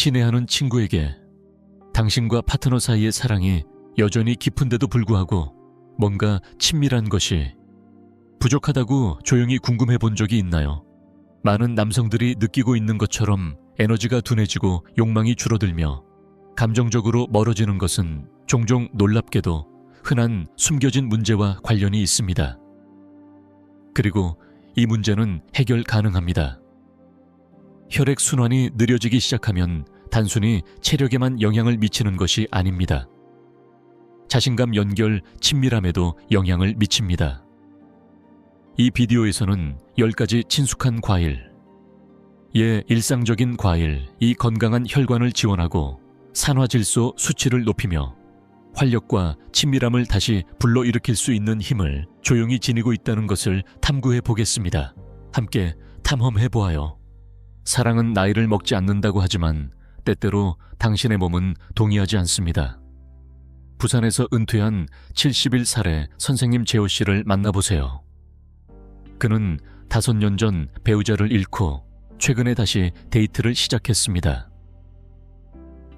친애하는 친구에게 당신과 파트너 사이의 사랑이 여전히 깊은데도 불구하고 뭔가 친밀한 것이 부족하다고 조용히 궁금해 본 적이 있나요? 많은 남성들이 느끼고 있는 것처럼 에너지가 둔해지고 욕망이 줄어들며 감정적으로 멀어지는 것은 종종 놀랍게도 흔한 숨겨진 문제와 관련이 있습니다. 그리고 이 문제는 해결 가능합니다. 혈액 순환이 느려지기 시작하면 단순히 체력에만 영향을 미치는 것이 아닙니다. 자신감 연결, 친밀함에도 영향을 미칩니다. 이 비디오에서는 10가지 친숙한 과일, 예, 일상적인 과일, 이 건강한 혈관을 지원하고 산화질소 수치를 높이며 활력과 친밀함을 다시 불러일으킬 수 있는 힘을 조용히 지니고 있다는 것을 탐구해 보겠습니다. 함께 탐험해 보아요. 사랑은 나이를 먹지 않는다고 하지만 때때로 당신의 몸은 동의하지 않습니다. 부산에서 은퇴한 71살의 선생님 재호 씨를 만나보세요. 그는 다섯 년전 배우자를 잃고 최근에 다시 데이트를 시작했습니다.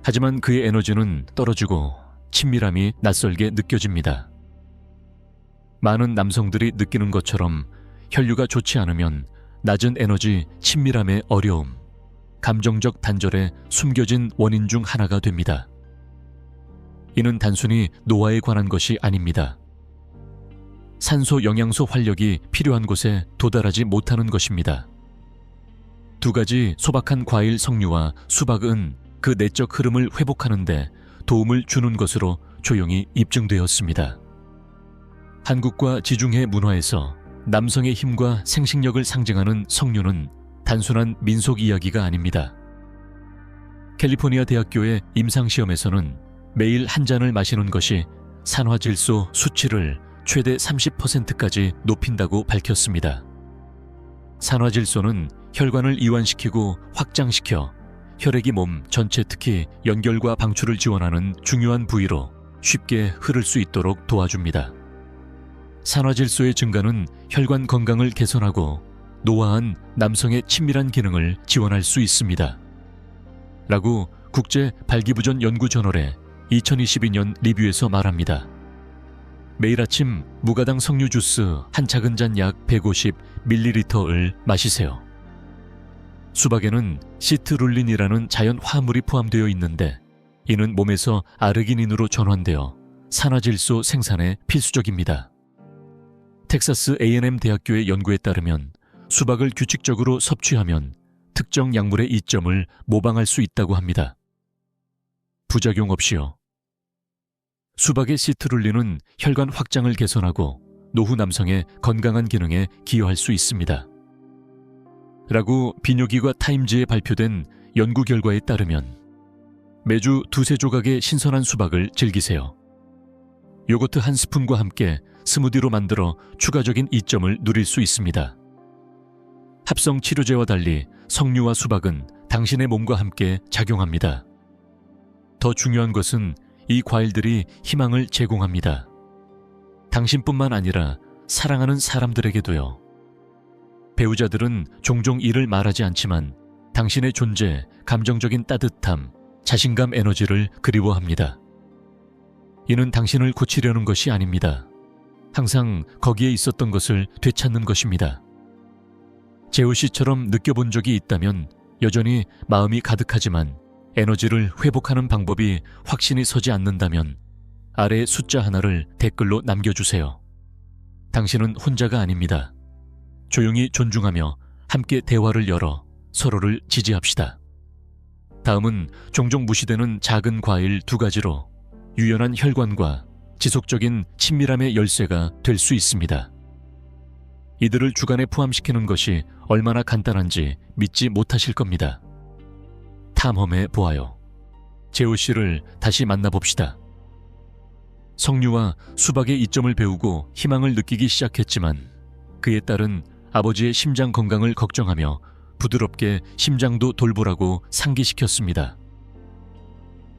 하지만 그의 에너지는 떨어지고 친밀함이 낯설게 느껴집니다. 많은 남성들이 느끼는 것처럼 혈류가 좋지 않으면 낮은 에너지, 친밀함의 어려움, 감정적 단절의 숨겨진 원인 중 하나가 됩니다. 이는 단순히 노화에 관한 것이 아닙니다. 산소 영양소 활력이 필요한 곳에 도달하지 못하는 것입니다. 두 가지 소박한 과일 석류와 수박은 그 내적 흐름을 회복하는데 도움을 주는 것으로 조용히 입증되었습니다. 한국과 지중해 문화에서 남성의 힘과 생식력을 상징하는 석류는 단순한 민속 이야기가 아닙니다. 캘리포니아 대학교의 임상시험에서는 매일 한 잔을 마시는 것이 산화질소 수치를 최대 30%까지 높인다고 밝혔습니다. 산화질소는 혈관을 이완시키고 확장시켜 혈액이 몸 전체 특히 연결과 방출을 지원하는 중요한 부위로 쉽게 흐를 수 있도록 도와줍니다. 산화질소의 증가는 혈관 건강을 개선하고 노화한 남성의 친밀한 기능을 지원할 수 있습니다. 라고 국제 발기부전 연구 저널의 2022년 리뷰에서 말합니다. 매일 아침 무가당 석류 주스 한 작은 잔 약 150ml를 마시세요. 수박에는 시트룰린이라는 자연 화합물이 포함되어 있는데 이는 몸에서 아르기닌으로 전환되어 산화질소 생산에 필수적입니다. 텍사스 A&M 대학교의 연구에 따르면 수박을 규칙적으로 섭취하면 특정 약물의 이점을 모방할 수 있다고 합니다. 부작용 없이요. 수박의 시트룰린은 혈관 확장을 개선하고 노후 남성의 건강한 기능에 기여할 수 있습니다. 라고 비뇨기과 타임즈에 발표된 연구 결과에 따르면 매주 두세 조각의 신선한 수박을 즐기세요. 요거트 한 스푼과 함께 스무디로 만들어 추가적인 이점을 누릴 수 있습니다. 합성 치료제와 달리 석류와 수박은 당신의 몸과 함께 작용합니다. 더 중요한 것은 이 과일들이 희망을 제공합니다. 당신뿐만 아니라 사랑하는 사람들에게도요. 배우자들은 종종 이를 말하지 않지만 당신의 존재, 감정적인 따뜻함, 자신감 에너지를 그리워합니다. 이는 당신을 고치려는 것이 아닙니다. 항상 거기에 있었던 것을 되찾는 것입니다. 재우 씨처럼 느껴본 적이 있다면 여전히 마음이 가득하지만 에너지를 회복하는 방법이 확신이 서지 않는다면 아래 숫자 하나를 댓글로 남겨주세요. 당신은 혼자가 아닙니다. 조용히 존중하며 함께 대화를 열어 서로를 지지합시다. 다음은 종종 무시되는 작은 과일 두 가지로 유연한 혈관과 지속적인 친밀함의 열쇠가 될 수 있습니다. 이들을 주간에 포함시키는 것이 얼마나 간단한지 믿지 못하실 겁니다. 탐험해 보아요. 재호 씨를 다시 만나봅시다. 석류와 수박의 이점을 배우고 희망을 느끼기 시작했지만 그에 따른 아버지의 심장 건강을 걱정하며 부드럽게 심장도 돌보라고 상기시켰습니다.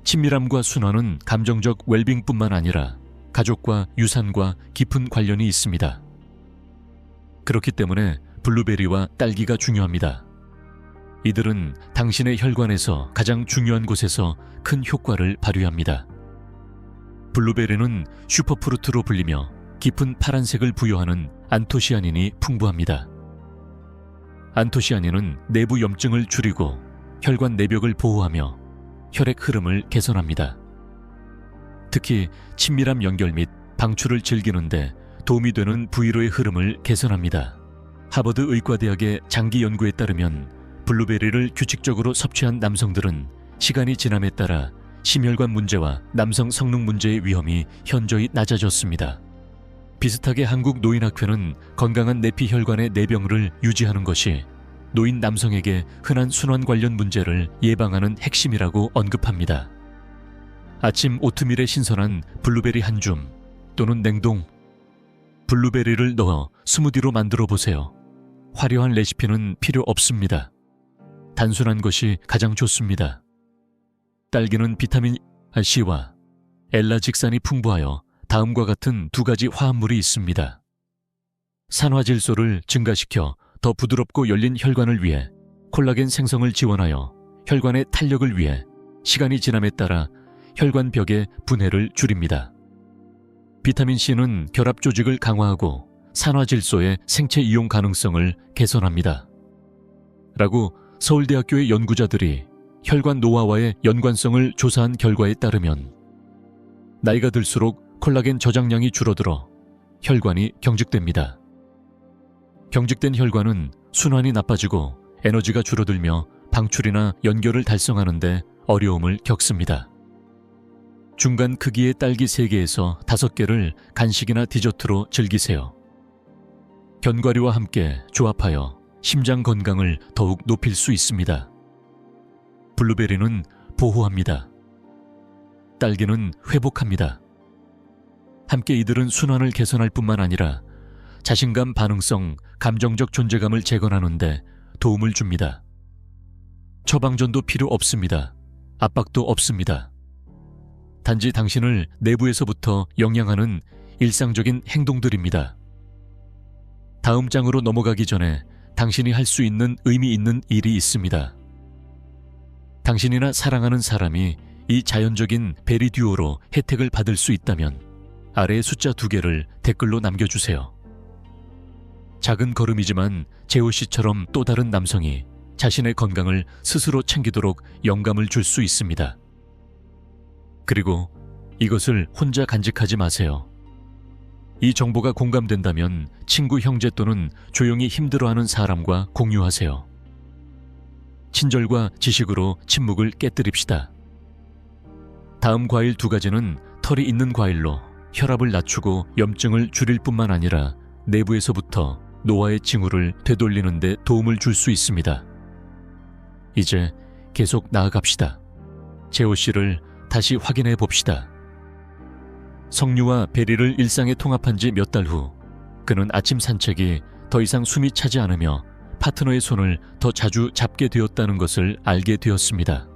친밀함과 순환은 감정적 웰빙뿐만 아니라 가족과 유산과 깊은 관련이 있습니다. 그렇기 때문에 블루베리와 딸기가 중요합니다. 이들은 당신의 혈관에서 가장 중요한 곳에서 큰 효과를 발휘합니다. 블루베리는 슈퍼프루트로 불리며 깊은 파란색을 부여하는 안토시아닌이 풍부합니다. 안토시아닌은 내부 염증을 줄이고 혈관 내벽을 보호하며 혈액 흐름을 개선합니다. 특히 친밀함 연결 및 방출을 즐기는데 도움이 되는 부위로의 흐름을 개선합니다. 하버드 의과대학의 장기 연구에 따르면 블루베리를 규칙적으로 섭취한 남성들은 시간이 지남에 따라 심혈관 문제와 남성 성능 문제의 위험이 현저히 낮아졌습니다. 비슷하게 한국 노인학회는 건강한 내피 혈관의 내병을 유지하는 것이 노인 남성에게 흔한 순환 관련 문제를 예방하는 핵심이라고 언급합니다. 아침 오트밀에 신선한 블루베리 한 줌 또는 냉동 블루베리를 넣어 스무디로 만들어 보세요. 화려한 레시피는 필요 없습니다. 단순한 것이 가장 좋습니다. 딸기는 비타민 C와 엘라직산이 풍부하여 다음과 같은 두 가지 화합물이 있습니다. 산화질소를 증가시켜 더 부드럽고 열린 혈관을 위해 콜라겐 생성을 지원하여 혈관의 탄력을 위해 시간이 지남에 따라 혈관 벽의 분해를 줄입니다. 비타민 C는 결합 조직을 강화하고 산화질소의 생체 이용 가능성을 개선합니다. 라고 서울대학교의 연구자들이 혈관 노화와의 연관성을 조사한 결과에 따르면 나이가 들수록 콜라겐 저장량이 줄어들어 혈관이 경직됩니다. 경직된 혈관은 순환이 나빠지고 에너지가 줄어들며 방출이나 연결을 달성하는데 어려움을 겪습니다. 중간 크기의 딸기 3개에서 5개를 간식이나 디저트로 즐기세요. 견과류와 함께 조합하여 심장 건강을 더욱 높일 수 있습니다. 블루베리는 보호합니다. 딸기는 회복합니다. 함께 이들은 순환을 개선할 뿐만 아니라 자신감 반응성, 감정적 존재감을 재건하는데 도움을 줍니다. 처방전도 필요 없습니다. 압박도 없습니다. 단지 당신을 내부에서부터 영향하는 일상적인 행동들입니다. 다음 장으로 넘어가기 전에 당신이 할 수 있는 의미 있는 일이 있습니다. 당신이나 사랑하는 사람이 이 자연적인 베리듀오로 혜택을 받을 수 있다면 아래의 숫자 두 개를 댓글로 남겨주세요. 작은 걸음이지만 재호 씨처럼 또 다른 남성이 자신의 건강을 스스로 챙기도록 영감을 줄 수 있습니다. 그리고 이것을 혼자 간직하지 마세요. 이 정보가 공감된다면 친구, 형제 또는 조용히 힘들어하는 사람과 공유하세요. 친절과 지식으로 침묵을 깨뜨립시다. 다음 과일 두 가지는 털이 있는 과일로 혈압을 낮추고 염증을 줄일 뿐만 아니라 내부에서부터 노화의 징후를 되돌리는 데 도움을 줄 수 있습니다. 이제 계속 나아갑시다. 제오 씨를 다시 확인해 봅시다. 성류와 베리를 일상에 통합한 지 몇 달 후, 그는 아침 산책이 더 이상 숨이 차지 않으며 파트너의 손을 더 자주 잡게 되었다는 것을 알게 되었습니다.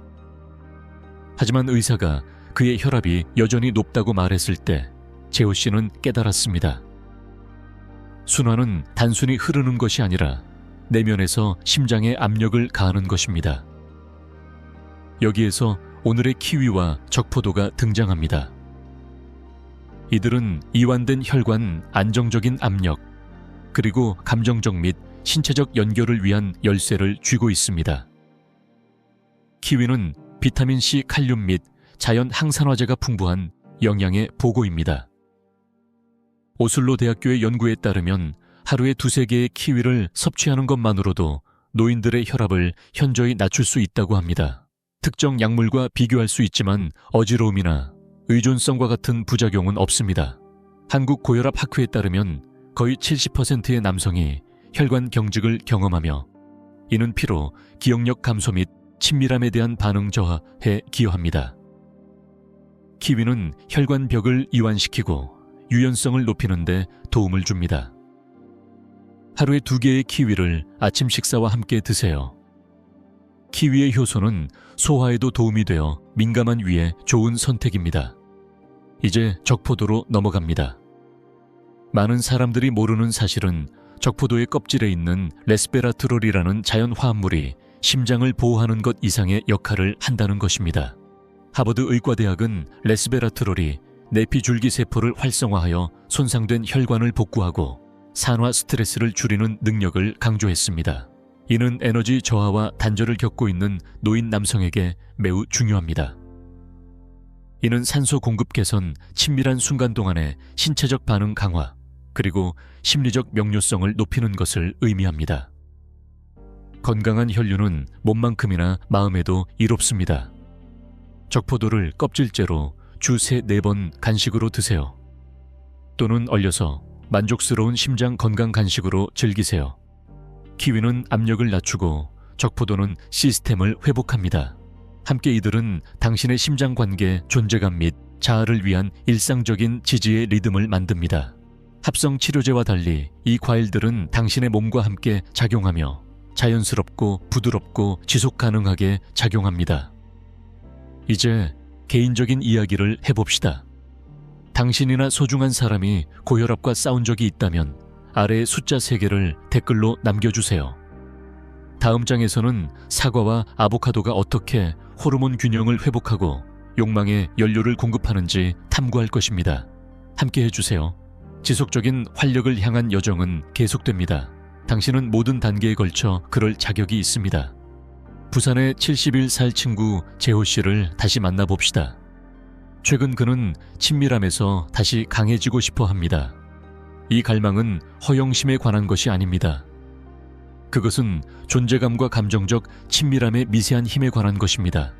하지만 의사가 그의 혈압이 여전히 높다고 말했을 때 제오 씨는 깨달았습니다. 순환은 단순히 흐르는 것이 아니라 내면에서 심장에 압력을 가하는 것입니다. 여기에서 오늘의 키위와 적포도가 등장합니다. 이들은 이완된 혈관 안정적인 압력, 그리고 감정적 및 신체적 연결을 위한 열쇠를 쥐고 있습니다. 키위는 비타민 C, 칼륨 및 자연 항산화제가 풍부한 영양의 보고입니다. 오슬로 대학교의 연구에 따르면 하루에 두세 개의 키위를 섭취하는 것만으로도 노인들의 혈압을 현저히 낮출 수 있다고 합니다. 특정 약물과 비교할 수 있지만 어지러움이나 의존성과 같은 부작용은 없습니다. 한국 고혈압 학회에 따르면 거의 70%의 남성이 혈관 경직을 경험하며 이는 피로, 기억력 감소 및 친밀함에 대한 반응 저하에 기여합니다. 키위는 혈관 벽을 이완시키고 유연성을 높이는데 도움을 줍니다. 하루에 두 개의 키위를 아침 식사와 함께 드세요. 키위의 효소는 소화에도 도움이 되어 민감한 위에 좋은 선택입니다. 이제 적포도로 넘어갑니다. 많은 사람들이 모르는 사실은 적포도의 껍질에 있는 레스베라트롤이라는 자연 화합물이 심장을 보호하는 것 이상의 역할을 한다는 것입니다. 하버드 의과대학은 레스베라트롤이 내피 줄기 세포를 활성화하여 손상된 혈관을 복구하고 산화 스트레스를 줄이는 능력을 강조했습니다. 이는 에너지 저하와 단절을 겪고 있는 노인 남성에게 매우 중요합니다. 이는 산소 공급 개선, 친밀한 순간 동안의 신체적 반응 강화, 그리고 심리적 명료성을 높이는 것을 의미합니다. 건강한 혈류는 몸만큼이나 마음에도 이롭습니다. 적포도를 껍질째로 주세네번 간식으로 드세요. 또는 얼려서 만족스러운 심장 건강 간식으로 즐기세요. 키위는 압력을 낮추고 적포도는 시스템을 회복합니다. 함께 이들은 당신의 심장 관계, 존재감 및 자아를 위한 일상적인 지지의 리듬을 만듭니다. 합성 치료제와 달리 이 과일들은 당신의 몸과 함께 작용하며 자연스럽고 부드럽고 지속 가능하게 작용합니다. 이제 개인적인 이야기를 해봅시다. 당신이나 소중한 사람이 고혈압과 싸운 적이 있다면 아래 숫자 3개를 댓글로 남겨주세요. 다음 장에서는 사과와 아보카도가 어떻게 호르몬 균형을 회복하고 욕망에 연료를 공급하는지 탐구할 것입니다. 함께 해주세요. 지속적인 활력을 향한 여정은 계속됩니다. 당신은 모든 단계에 걸쳐 그럴 자격이 있습니다. 부산의 70일 살 친구 재호 씨를 다시 만나봅시다. 최근 그는 친밀함에서 다시 강해지고 싶어 합니다. 이 갈망은 허영심에 관한 것이 아닙니다. 그것은 존재감과 감정적 친밀함의 미세한 힘에 관한 것입니다.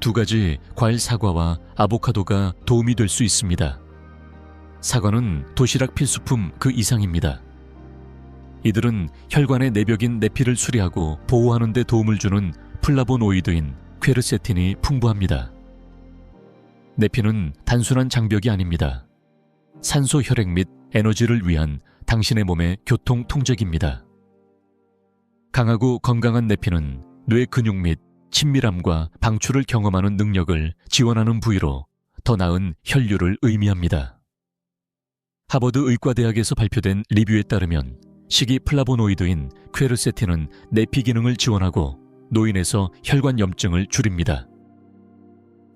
두 가지 과일 사과와 아보카도가 도움이 될 수 있습니다. 사과는 도시락 필수품 그 이상입니다. 이들은 혈관의 내벽인 내피를 수리하고 보호하는 데 도움을 주는 플라보노이드인 퀘르세틴이 풍부합니다. 내피는 단순한 장벽이 아닙니다. 산소 혈액 및 에너지를 위한 당신의 몸의 교통 통제기입니다. 강하고 건강한 내피는 뇌 근육 및 친밀함과 방출을 경험하는 능력을 지원하는 부위로 더 나은 혈류를 의미합니다. 하버드 의과대학에서 발표된 리뷰에 따르면 식이 플라보노이드인 퀘르세틴은 내피 기능을 지원하고 노인에서 혈관 염증을 줄입니다.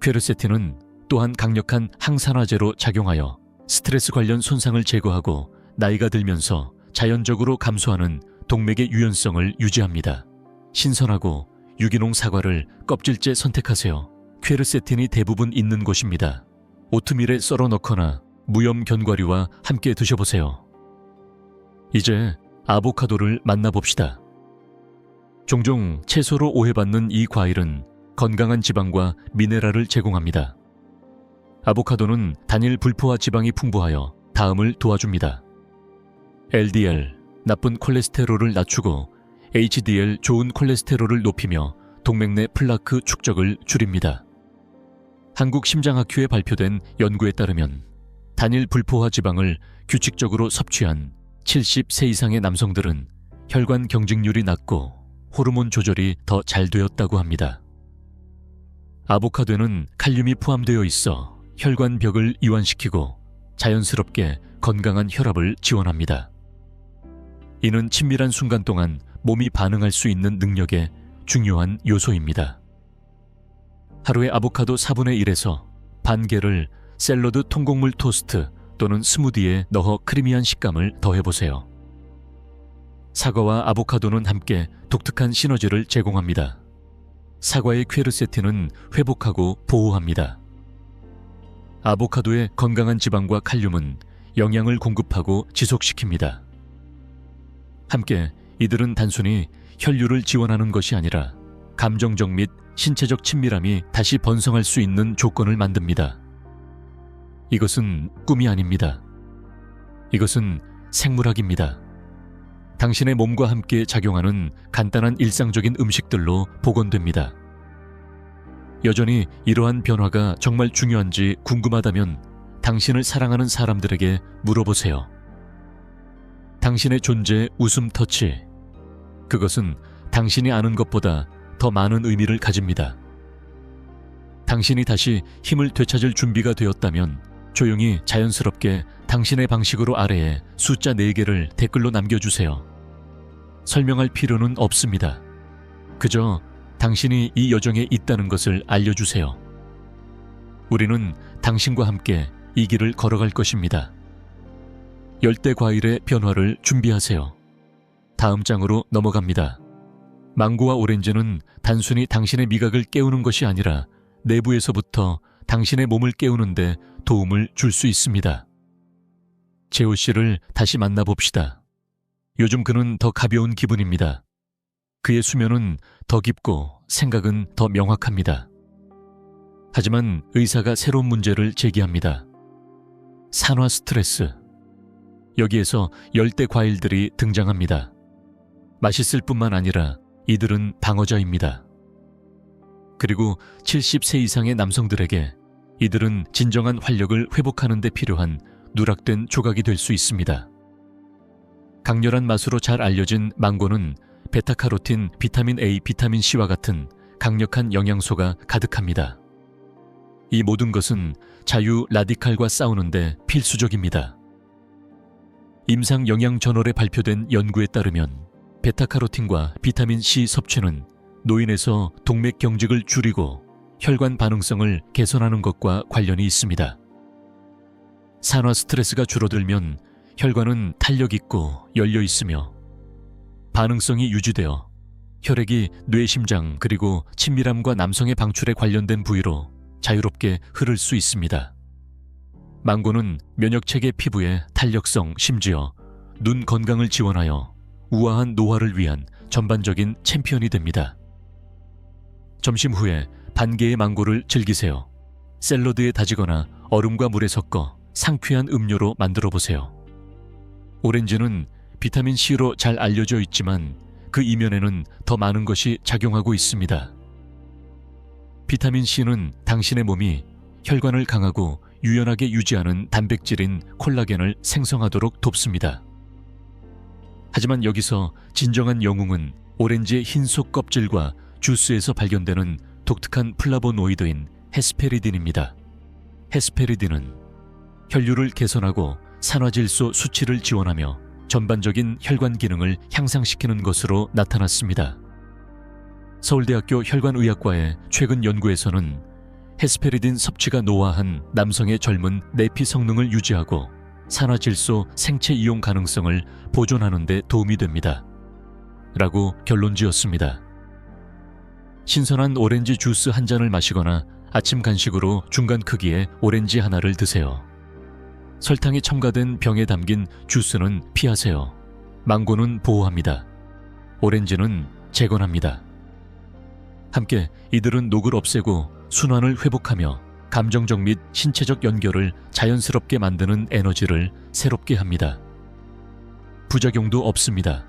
퀘르세틴은 또한 강력한 항산화제로 작용하여 스트레스 관련 손상을 제거하고 나이가 들면서 자연적으로 감소하는 동맥의 유연성을 유지합니다. 신선하고 유기농 사과를 껍질째 선택하세요. 퀘르세틴이 대부분 있는 곳입니다. 오트밀에 썰어 넣거나 무염 견과류와 함께 드셔보세요. 이제 아보카도를 만나봅시다. 종종 채소로 오해받는 이 과일은 건강한 지방과 미네랄을 제공합니다. 아보카도는 단일 불포화 지방이 풍부하여 다음을 도와줍니다. LDL, 나쁜 콜레스테롤을 낮추고 HDL, 좋은 콜레스테롤을 높이며 동맥 내 플라크 축적을 줄입니다. 한국심장학회에 발표된 연구에 따르면 단일 불포화 지방을 규칙적으로 섭취한 70세 이상의 남성들은 혈관 경직률이 낮고 호르몬 조절이 더 잘 되었다고 합니다. 아보카도는 칼륨이 포함되어 있어 혈관 벽을 이완시키고 자연스럽게 건강한 혈압을 지원합니다. 이는 친밀한 순간 동안 몸이 반응할 수 있는 능력의 중요한 요소입니다. 하루에 아보카도 4분의 1에서 반 개를 샐러드 통곡물 토스트 또는 스무디에 넣어 크리미한 식감을 더해보세요. 사과와 아보카도는 함께 독특한 시너지를 제공합니다. 사과의 퀘르세틴은 회복하고 보호합니다. 아보카도의 건강한 지방과 칼륨은 영양을 공급하고 지속시킵니다. 함께 이들은 단순히 혈류를 지원하는 것이 아니라 감정적 및 신체적 친밀함이 다시 번성할 수 있는 조건을 만듭니다. 이것은 꿈이 아닙니다. 이것은 생물학입니다. 당신의 몸과 함께 작용하는 간단한 일상적인 음식들로 복원됩니다. 여전히 이러한 변화가 정말 중요한지 궁금하다면 당신을 사랑하는 사람들에게 물어보세요. 당신의 존재 웃음 터치. 그것은 당신이 아는 것보다 더 많은 의미를 가집니다. 당신이 다시 힘을 되찾을 준비가 되었다면 조용히 자연스럽게 당신의 방식으로 아래에 숫자 4개를 댓글로 남겨주세요. 설명할 필요는 없습니다. 그저 당신이 이 여정에 있다는 것을 알려주세요. 우리는 당신과 함께 이 길을 걸어갈 것입니다. 열대 과일의 변화를 준비하세요. 다음 장으로 넘어갑니다. 망고와 오렌지는 단순히 당신의 미각을 깨우는 것이 아니라 내부에서부터 당신의 몸을 깨우는데 도움을 줄 수 있습니다. 재호 씨를 다시 만나봅시다. 요즘 그는 더 가벼운 기분입니다. 그의 수면은 더 깊고 생각은 더 명확합니다. 하지만 의사가 새로운 문제를 제기합니다. 산화 스트레스. 여기에서 열대 과일들이 등장합니다. 맛있을 뿐만 아니라 이들은 방어자입니다. 그리고 70세 이상의 남성들에게 이들은 진정한 활력을 회복하는 데 필요한 누락된 조각이 될 수 있습니다. 강렬한 맛으로 잘 알려진 망고는 베타카로틴, 비타민 A, 비타민 C와 같은 강력한 영양소가 가득합니다. 이 모든 것은 자유 라디칼과 싸우는데 필수적입니다. 임상 영양 저널에 발표된 연구에 따르면 베타카로틴과 비타민 C 섭취는 노인에서 동맥 경직을 줄이고 혈관 반응성을 개선하는 것과 관련이 있습니다. 산화 스트레스가 줄어들면 혈관은 탄력 있고 열려 있으며 반응성이 유지되어 혈액이 뇌, 심장 그리고 친밀함과 남성의 방출에 관련된 부위로 자유롭게 흐를 수 있습니다. 망고는 면역체계 피부의 탄력성, 심지어 눈 건강을 지원하여 우아한 노화를 위한 전반적인 챔피언이 됩니다. 점심 후에 반 개의 망고를 즐기세요. 샐러드에 다지거나 얼음과 물에 섞어 상쾌한 음료로 만들어 보세요. 오렌지는 비타민 C로 잘 알려져 있지만 그 이면에는 더 많은 것이 작용하고 있습니다. 비타민 C는 당신의 몸이 혈관을 강하고 유연하게 유지하는 단백질인 콜라겐을 생성하도록 돕습니다. 하지만 여기서 진정한 영웅은 오렌지의 흰속 껍질과 주스에서 발견되는 독특한 플라보노이드인 헤스페리딘입니다. 헤스페리딘은 혈류를 개선하고 산화질소 수치를 지원하며 전반적인 혈관 기능을 향상시키는 것으로 나타났습니다. 서울대학교 혈관의학과의 최근 연구에서는 헤스페리딘 섭취가 노화한 남성의 젊은 내피 성능을 유지하고 산화질소 생체 이용 가능성을 보존하는 데 도움이 됩니다. 라고 결론 지었습니다. 신선한 오렌지 주스 한 잔을 마시거나 아침 간식으로 중간 크기의 오렌지 하나를 드세요. 설탕이 첨가된 병에 담긴 주스는 피하세요. 망고는 보호합니다. 오렌지는 재건합니다. 함께 이들은 녹을 없애고 순환을 회복하며 감정적 및 신체적 연결을 자연스럽게 만드는 에너지를 새롭게 합니다. 부작용도 없습니다.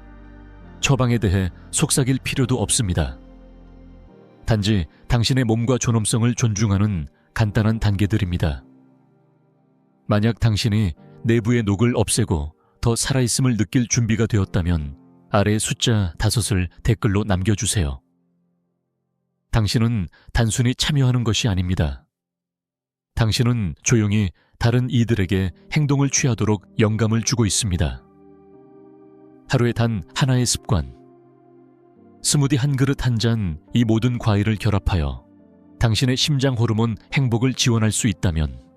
처방에 대해 속삭일 필요도 없습니다. 단지 당신의 몸과 존엄성을 존중하는 간단한 단계들입니다. 만약 당신이 내부의 녹을 없애고 더 살아있음을 느낄 준비가 되었다면 아래 숫자 다섯을 댓글로 남겨주세요. 당신은 단순히 참여하는 것이 아닙니다. 당신은 조용히 다른 이들에게 행동을 취하도록 영감을 주고 있습니다. 하루에 단 하나의 습관. 스무디 한 그릇 한 잔 이 모든 과일을 결합하여 당신의 심장 호르몬 행복을 지원할 수 있다면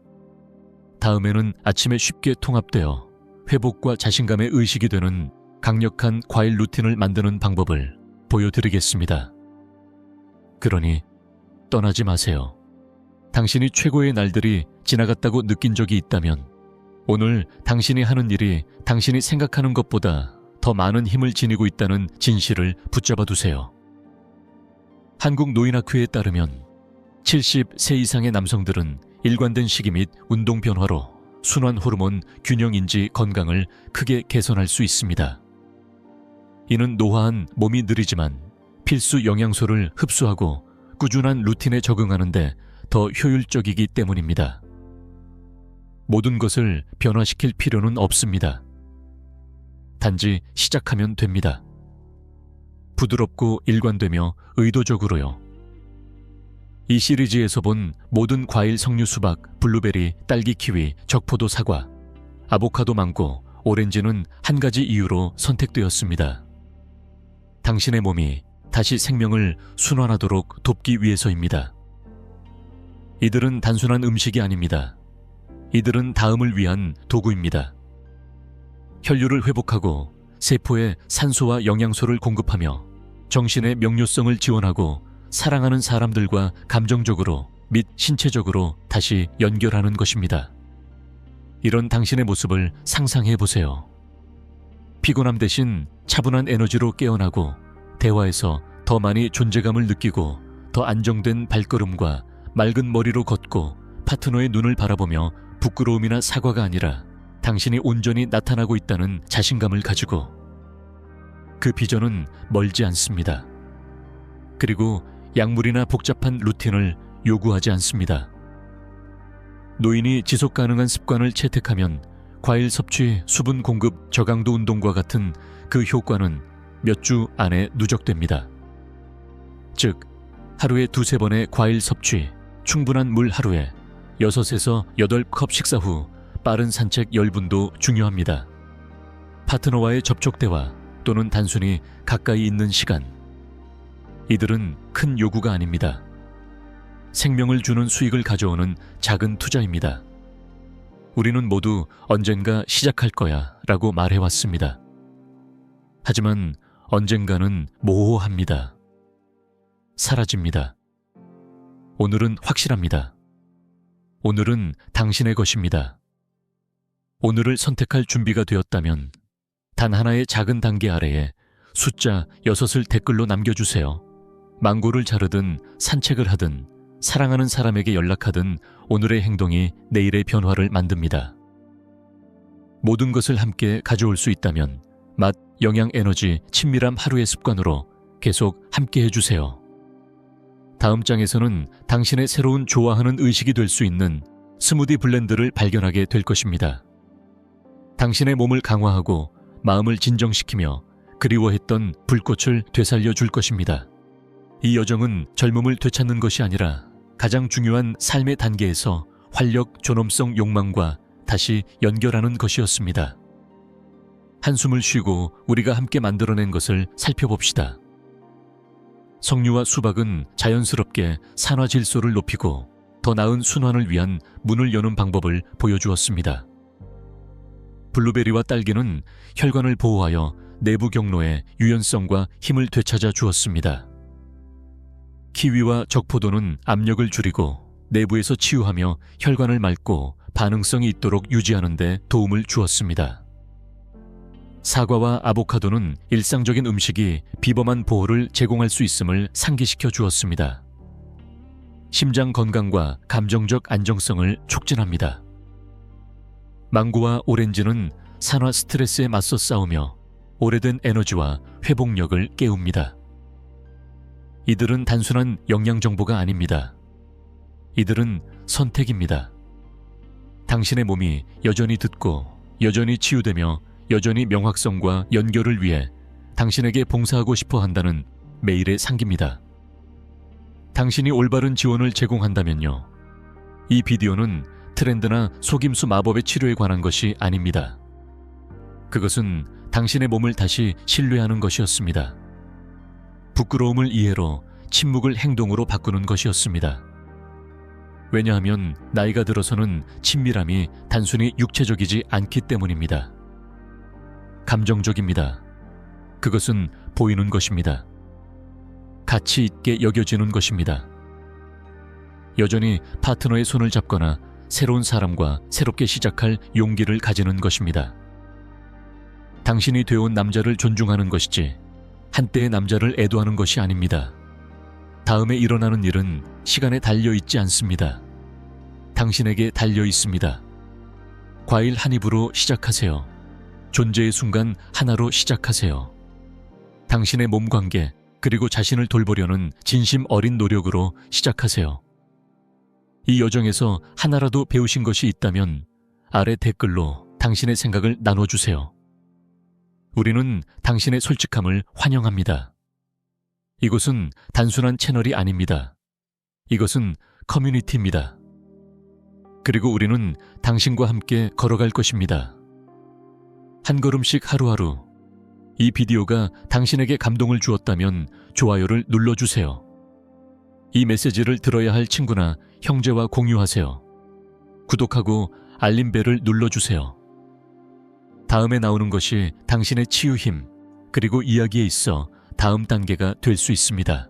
다음에는 아침에 쉽게 통합되어 회복과 자신감의 의식이 되는 강력한 과일 루틴을 만드는 방법을 보여드리겠습니다. 그러니 떠나지 마세요. 당신이 최고의 날들이 지나갔다고 느낀 적이 있다면 오늘 당신이 하는 일이 당신이 생각하는 것보다 더 많은 힘을 지니고 있다는 진실을 붙잡아 두세요. 한국 노인학회에 따르면 70세 이상의 남성들은 일관된 시기 및 운동 변화로 순환 호르몬 균형인지 건강을 크게 개선할 수 있습니다. 이는 노화한 몸이 느리지만 필수 영양소를 흡수하고 꾸준한 루틴에 적응하는데 더 효율적이기 때문입니다. 모든 것을 변화시킬 필요는 없습니다. 단지 시작하면 됩니다. 부드럽고 일관되며 의도적으로요. 이 시리즈에서 본 모든 과일 석류 수박, 블루베리, 딸기 키위, 적포도 사과, 아보카도 망고, 오렌지는 한 가지 이유로 선택되었습니다. 당신의 몸이 다시 생명을 순환하도록 돕기 위해서입니다. 이들은 단순한 음식이 아닙니다. 이들은 다음을 위한 도구입니다. 혈류를 회복하고 세포에 산소와 영양소를 공급하며 정신의 명료성을 지원하고 사랑하는 사람들과 감정적으로 및 신체적으로 다시 연결하는 것입니다. 이런 당신의 모습을 상상해 보세요. 피곤함 대신 차분한 에너지로 깨어나고 대화에서 더 많이 존재감을 느끼고 더 안정된 발걸음과 맑은 머리로 걷고 파트너의 눈을 바라보며 부끄러움이나 사과가 아니라 당신이 온전히 나타나고 있다는 자신감을 가지고 그 비전은 멀지 않습니다. 그리고 약물이나 복잡한 루틴을 요구하지 않습니다. 노인이 지속 가능한 습관을 채택하면 과일 섭취, 수분 공급, 저강도 운동과 같은 그 효과는 몇 주 안에 누적됩니다. 즉, 하루에 두세 번의 과일 섭취, 충분한 물 하루에 6에서 8컵 식사 후 빠른 산책 10분도 중요합니다. 파트너와의 접촉 대화 또는 단순히 가까이 있는 시간. 이들은 큰 요구가 아닙니다. 생명을 주는 수익을 가져오는 작은 투자입니다. 우리는 모두 언젠가 시작할 거야 라고 말해왔습니다. 하지만 언젠가는 모호합니다. 사라집니다. 오늘은 확실합니다. 오늘은 당신의 것입니다. 오늘을 선택할 준비가 되었다면 단 하나의 작은 단계 아래에 숫자 6을 댓글로 남겨주세요. 망고를 자르든 산책을 하든 사랑하는 사람에게 연락하든 오늘의 행동이 내일의 변화를 만듭니다. 모든 것을 함께 가져올 수 있다면 맛, 영양, 에너지, 친밀함 하루의 습관으로 계속 함께 해주세요. 다음 장에서는 당신의 새로운 좋아하는 의식이 될 수 있는 스무디 블렌드를 발견하게 될 것입니다. 당신의 몸을 강화하고 마음을 진정시키며 그리워했던 불꽃을 되살려 줄 것입니다. 이 여정은 젊음을 되찾는 것이 아니라 가장 중요한 삶의 단계에서 활력, 존엄성, 욕망과 다시 연결하는 것이었습니다. 한숨을 쉬고 우리가 함께 만들어낸 것을 살펴봅시다. 석류와 수박은 자연스럽게 산화 질소를 높이고 더 나은 순환을 위한 문을 여는 방법을 보여주었습니다. 블루베리와 딸기는 혈관을 보호하여 내부 경로의 유연성과 힘을 되찾아 주었습니다. 키위와 적포도는 압력을 줄이고 내부에서 치유하며 혈관을 맑고 반응성이 있도록 유지하는 데 도움을 주었습니다. 사과와 아보카도는 일상적인 음식이 비범한 보호를 제공할 수 있음을 상기시켜 주었습니다. 심장 건강과 감정적 안정성을 촉진합니다. 망고와 오렌지는 산화 스트레스에 맞서 싸우며 오래된 에너지와 회복력을 깨웁니다. 이들은 단순한 영양 정보가 아닙니다. 이들은 선택입니다. 당신의 몸이 여전히 듣고 여전히 치유되며 여전히 명확성과 연결을 위해 당신에게 봉사하고 싶어 한다는 메일의 상기입니다. 당신이 올바른 지원을 제공한다면요. 이 비디오는 트렌드나 속임수 마법의 치료에 관한 것이 아닙니다. 그것은 당신의 몸을 다시 신뢰하는 것이었습니다. 부끄러움을 이해로 침묵을 행동으로 바꾸는 것이었습니다. 왜냐하면 나이가 들어서는 친밀함이 단순히 육체적이지 않기 때문입니다. 감정적입니다. 그것은 보이는 것입니다. 가치 있게 여겨지는 것입니다. 여전히 파트너의 손을 잡거나 새로운 사람과 새롭게 시작할 용기를 가지는 것입니다. 당신이 되어온 남자를 존중하는 것이지 한때의 남자를 애도하는 것이 아닙니다. 다음에 일어나는 일은 시간에 달려 있지 않습니다. 당신에게 달려 있습니다. 과일 한 입으로 시작하세요. 존재의 순간 하나로 시작하세요. 당신의 몸 관계, 그리고 자신을 돌보려는 진심 어린 노력으로 시작하세요. 이 여정에서 하나라도 배우신 것이 있다면 아래 댓글로 당신의 생각을 나눠주세요. 우리는 당신의 솔직함을 환영합니다. 이곳은 단순한 채널이 아닙니다. 이것은 커뮤니티입니다. 그리고 우리는 당신과 함께 걸어갈 것입니다. 한 걸음씩 하루하루 이 비디오가 당신에게 감동을 주었다면 좋아요를 눌러주세요. 이 메시지를 들어야 할 친구나 형제와 공유하세요. 구독하고 알림벨을 눌러주세요. 다음에 나오는 것이 당신의 치유 힘, 그리고 이야기에 있어 다음 단계가 될 수 있습니다.